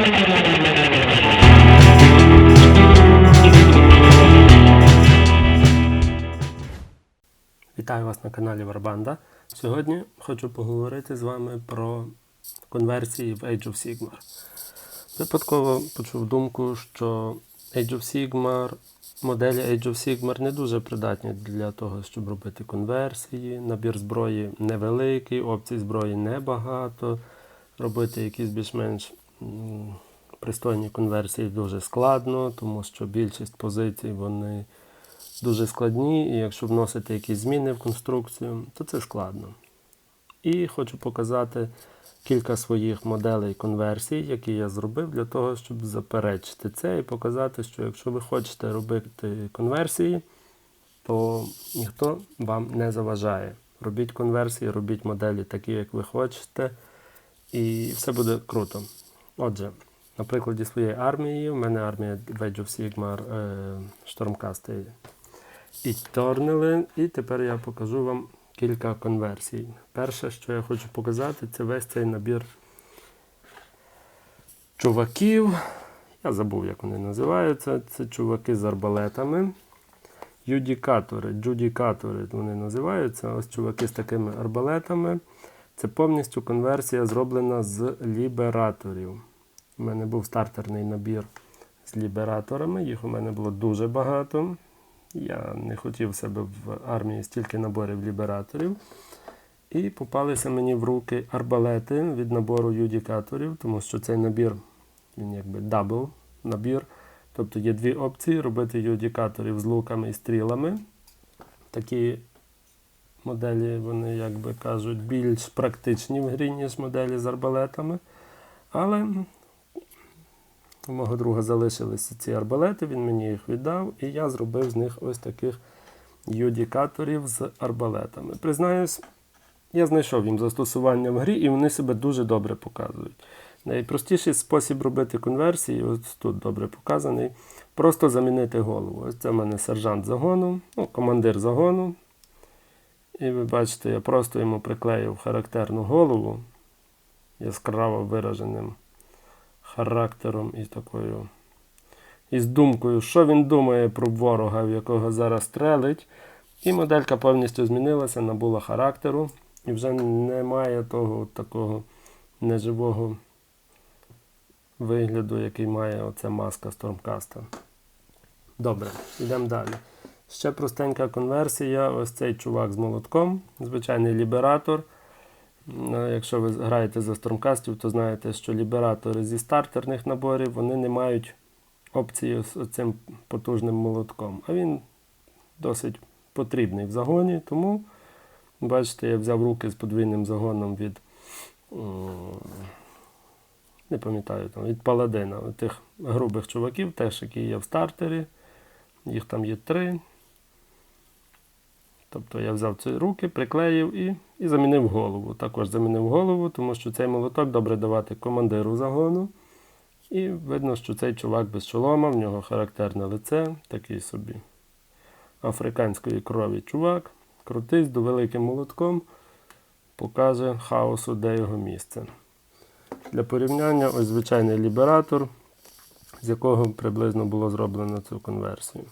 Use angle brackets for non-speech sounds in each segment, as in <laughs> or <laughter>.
Вітаю вас на каналі Варбанда. Сьогодні хочу поговорити з вами про конверсії в Age of Sigmar. Випадково почув думку, що Age of Sigmar, моделі Age of Sigmar не дуже придатні для того, щоб робити конверсії. Набір зброї невеликий, опцій зброї небагато. Робити якісь більш-менш пристойні конверсії дуже складно, тому що більшість позицій вони дуже складні, і якщо вносити якісь зміни в конструкцію, то це складно. І хочу показати кілька своїх моделей конверсій, які я зробив для того, щоб заперечити це і показати, що якщо ви хочете робити конверсії, то ніхто вам не заважає. Робіть конверсії, робіть моделі такі, як ви хочете, і все буде круто. Отже, на прикладі своєї армії, у мене армія в Age of Sigmar е, Штормкасти і Торнели. І тепер я покажу вам кілька конверсій. Перше, що я хочу показати, це весь цей набір чуваків. Я забув, як вони називаються. Це чуваки з арбалетами. Юдікатори, джудікатори вони називаються. Ось чуваки з такими арбалетами. Це повністю конверсія зроблена з лібераторів. У мене був стартерний набір з лібераторами, їх у мене було дуже багато. Я не хотів себе в армії стільки наборів лібераторів. І попалися мені в руки арбалети від набору юдікаторів, тому що цей набір, він якби дабл набір. Тобто є дві опції: робити юдікаторів з луками і стрілами. Такі моделі, вони, як би кажуть, більш практичні в грі, ніж моделі з арбалетами. Але у мого друга залишилися ці арбалети, він мені їх віддав, і я зробив з них ось таких юдікаторів з арбалетами. Признаюсь, я знайшов їм застосування в грі, і вони себе дуже добре показують. Найпростіший спосіб робити конверсії, ось тут добре показаний, просто замінити голову. Ось це в мене сержант загону, ну, командир загону. І ви бачите, я просто йому приклеїв характерну голову яскраво вираженим характером і такою. І з думкою, що він думає про ворога, в якого зараз стрелить. І моделька повністю змінилася, набула характеру. І вже немає того такого неживого вигляду, який має оця маска Stormcast. Добре, йдемо далі. Ще простенька конверсія. Ось цей чувак з молотком, звичайний лібератор. Ну, Якщо ви граєте за Stormcast, то знаєте, що лібератори зі стартерних наборів вони не мають опції з цим потужним молотком. А він досить потрібний в загоні, тому, бачите, я взяв руки з подвійним загоном від не пам'ятаю, там, від паладина, тих грубих чуваків, теж які є в стартері. Їх там є три. Тобто я взяв ці руки, приклеїв і і замінив голову. Також замінив голову, тому що цей молоток добре давати командиру загону. І видно, що цей чувак без шолома, в нього характерне лице, такий собі африканської крові чувак. Крутий з великим молотком, покаже хаосу, де його місце. Для порівняння ось звичайний лібератор, з якого приблизно було зроблено цю конверсію.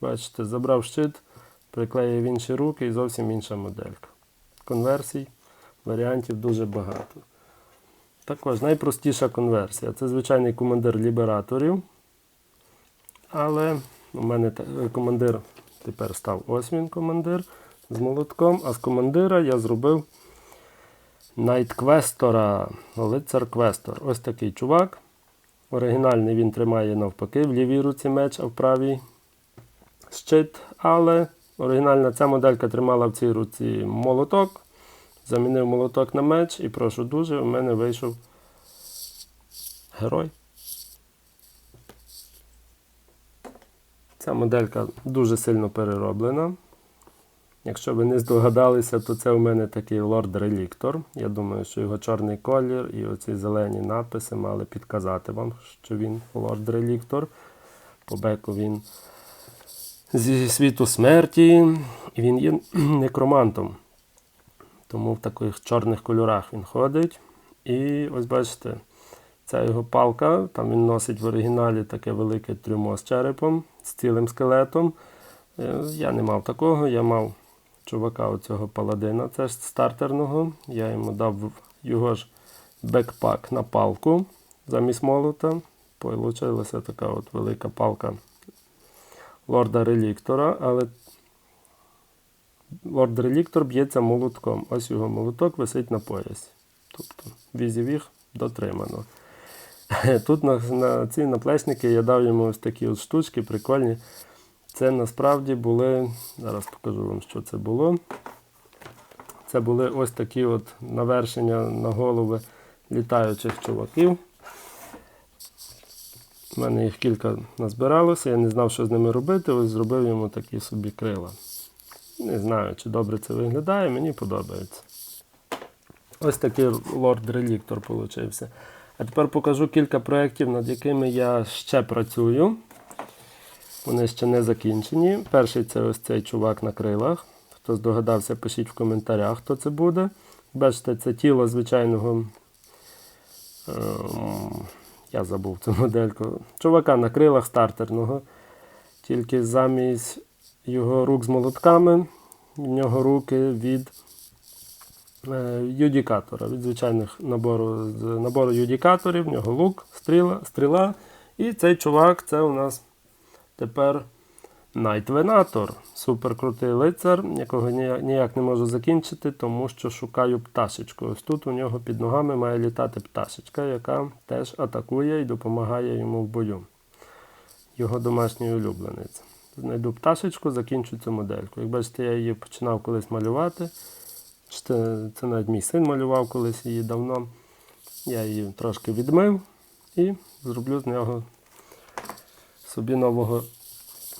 Бачите, забрав щит приклеїв інші руки і зовсім інша моделька. Конверсій, варіантів дуже багато. Також найпростіша конверсія. Це звичайний командир лібераторів. Але у мене командир тепер став ось він командир з молотком, а з командира я зробив Найтквестора, лицар Квестор. Ось такий чувак. Оригінальний він тримає навпаки, в лівій руці меч, а в правій щит. Але Оригінальна ця моделька тримала в цій руці молоток. Замінив молоток на меч і прошу дуже, у мене вийшов герой. Ця моделька дуже сильно перероблена. Якщо ви не здогадалися, то це у мене такий лорд реліктор. Я думаю, що його чорний колір і оці зелені написи мали підказати вам, що він лорд реліктор. По беку він зі світу смерті, і він є некромантом. Тому в таких чорних кольорах він ходить. І ось бачите, Ця його палка, там він носить в оригіналі таке велике трюмо з черепом, з цілим скелетом. Е, Я не мав такого, я мав чувака оцього паладина, це стартерного. Я йому дав його ж бекпак на палку замість молота. Получилася така от велика палка лорда реліктора, але лорд реліктор б'ється молотком. Ось його молоток висить на поясі. Тобто візів дотримано. <laughs> Тут на, на ці наплечники я дав йому ось такі от штучки, прикольні. Це насправді були, зараз покажу вам, що це було. Це були ось такі от навершення на голови літаючих чуваків. У мене їх кілька назбиралося, я не знав, що з ними робити, ось зробив йому такі собі крила. Не знаю, чи добре це виглядає, мені подобається. Ось такий лорд-реліктор получився. А тепер покажу кілька проєктів, над якими я ще працюю. Вони ще не закінчені. Перший це ось цей чувак на крилах. Хто здогадався, пишіть в коментарях, хто це буде. Бачите, це тіло звичайного. ем, я забув цю <laughs> модельку. Чувака на крилах стартерного. Тільки замість його рук з молотками, в нього руки від е, юдікатора, від звичайних набору, набору юдікаторів, в нього лук, стріла, стріла. І цей чувак це у нас тепер Найтвенатор. Суперкрутий лицар, якого ніяк, не можу закінчити, тому що шукаю пташечку. Ось тут у нього під ногами має літати пташечка, яка теж атакує і допомагає йому в бою. Його домашній улюбленець. Знайду пташечку, закінчу цю модельку. Як бачите, я її починав колись малювати. Це навіть мій син малював колись її давно. Я її трошки відмив і зроблю з нього собі нового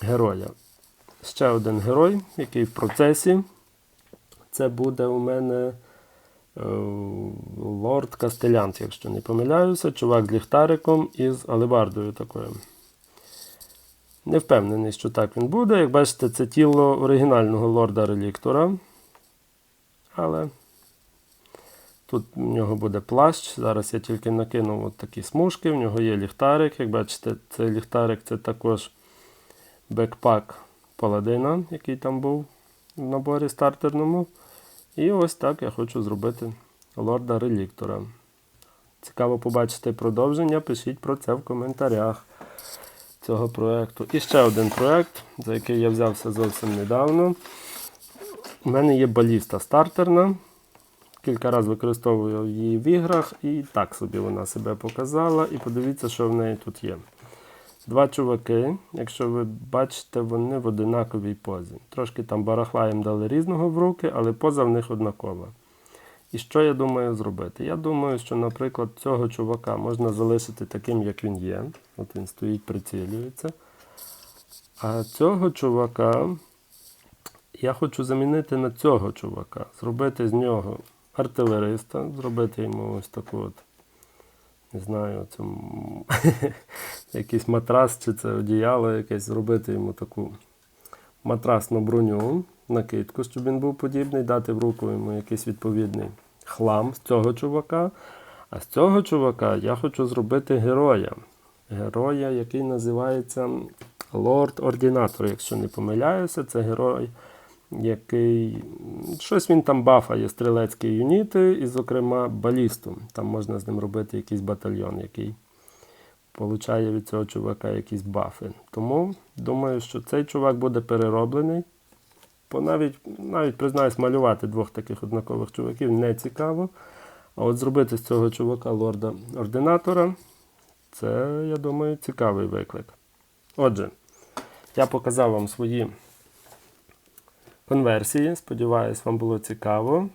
героя. Ще один герой, який в процесі. Це буде у мене е, лорд Кастелянц, якщо не помиляюся, чувак з ліхтариком і з алебардою такою. Не впевнений, що так він буде. Як бачите, це тіло оригінального лорда реліктора. Але тут в нього буде плащ. Зараз я тільки накинув от такі смужки, в нього є ліхтарик. Як бачите, цей ліхтарик це також бекпак паладина, який там був в наборі стартерному. І ось так я хочу зробити лорда реліктора. Цікаво побачити продовження. Пишіть про це в коментарях цього проєкту. І ще один проєкт, за який я взявся зовсім недавно. У мене є баліста стартерна. Кілька разів використовую її в іграх, і так собі вона себе показала. І подивіться, що в неї тут є. Два чуваки, якщо ви бачите, вони в одинаковій позі. Трошки там барахла їм дали різного в руки, але поза в них однакова. І що я думаю зробити? Я думаю, що, наприклад, цього чувака можна залишити таким, як він є. От він стоїть, прицілюється. А цього чувака я хочу замінити на цього чувака. Зробити з нього артилериста, зробити йому ось таку от, не знаю, м, <laughs> якийсь матрас чи це одіяло якесь, зробити йому таку матрасну броню, накидку, щоб він був подібний, дати в руку йому якийсь відповідний хлам з цього чувака. А з цього чувака я хочу зробити героя. Героя, який називається Лорд Ордінатор, якщо не помиляюся, це герой, який. Щось він там бафає стрілецькі юніти, і, зокрема, балісту. Там можна з ним робити якийсь батальйон, який получає від цього чувака якісь бафи. Тому думаю, що цей чувак буде перероблений. Бо навіть, навіть признаюсь, малювати двох таких однакових чуваків не цікаво. А от зробити з цього чувака лорда ординатора, це, я думаю, цікавий виклик. Отже, я показав вам свої конверсії. Сподіваюсь, вам було цікаво.